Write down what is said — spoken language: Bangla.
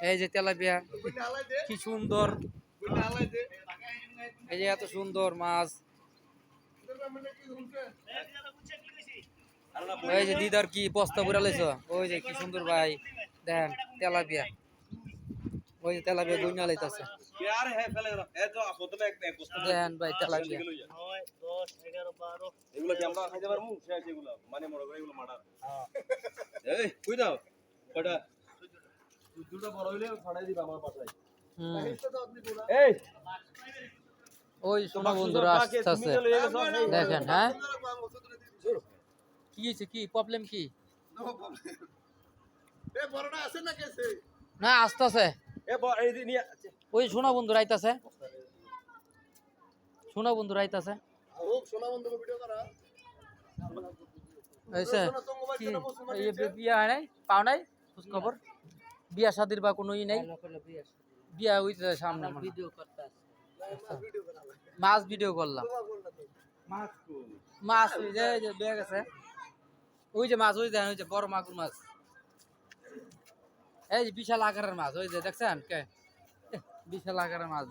এই যে তেলাপিয়া, কি সুন্দর। এই যে এত সুন্দর মাছ। এই যে দিদার কি বস্তা পুরা ওই যে কি সুন্দর ভাই দেখেন তেলাপিয়া। ওই যে তেলাপিয়া গুইনা লাইতাছে। দেখেন মানে মনে এগুলো এই, কই দাও? কটা দুটো বড় হইলে ফাড়াই দিবা আমার পাশায়। এই। ওই শোনা বন্ধুরা আসতেছে দেখেন হ্যাঁ? কি হয়েছে কি? প্রবলেম কি? না আসতেছে ওই শোনা বন্ধুরা আইতাছে শোনা বন্ধুরা আইতাছে হয়েছে। কি? এই বি- বিয়া হয় নাই পাও নাই? খোঁজ খবর? বিয়া শাদির বা কোনো ই নাই। বিয়া হইতে সামনে মাছ ভিডিও করলাম। মাছ ওই যে এই যে গেছে। ওই যে মাছ ওই যে ওই যে বড় মাগুর মাছ। এই যে বিশাল আকারের মাছ ওই যে দেখছেন? কে? বিশাল আকারের মাছ